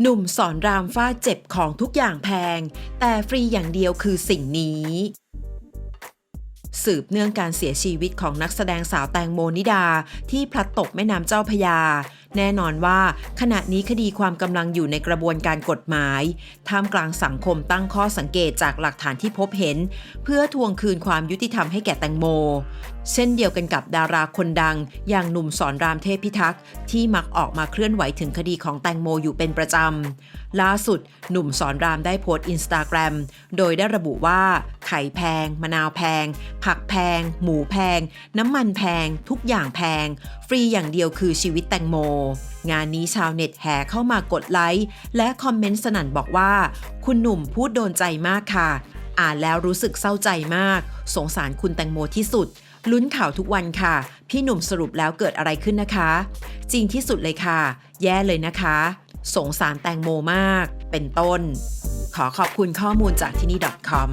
หนุ่มสอนรามฟาเจ็บของทุกอย่างแพง แต่ฟรีอย่างเดียวคือสิ่งนี้ สืบเนื่องการเสียชีวิตของนักแสดงสาวแตงโมนิดา ที่พลัดตกแม่น้ำเจ้าพยา แน่นอนว่าขณะนี้คดีความกำลังอยู่ในกระบวนการกฎหมาย ท่ามกลางสังคมตั้งข้อสังเกตจากหลักฐานที่พบเห็น เพื่อทวงคืนความยุติธรรมให้แก่แตงโม เช่นเดียวกันกับดาราคนดัง อย่างหนุ่มสอนรามเทพพิทักษ์ที่มักออกมาเคลื่อนไหวถึงคดีของแตงโมอยู่เป็นประจำ ล่าสุด หนุ่มสอนรามได้โพสต์อินสตาแกรมโดยได้ระบุว่า ไข่แพง มะนาวแพง ผักแพง หมูแพง น้ำมันแพง ทุกอย่างแพง ฟรีอย่างเดียวคือชีวิตแตงโม งานนี้ชาวเน็ตแห่เข้ามากดไลค์และคอมเมนต์สนั่นบอกว่า คุณหนุ่มพูดโดนใจมากค่ะ อ่านแล้วรู้สึกเศร้าใจมาก สงสารคุณแตงโมที่สุด ลุ้นข่าวทุกวันค่ะ พี่หนุ่มสรุปแล้วเกิดอะไรขึ้นนะคะ จริงที่สุดเลยค่ะ แย่เลยนะคะ สงสารแตงโมมาก เป็นต้น ขอขอบคุณข้อมูลจากที่นี่ .com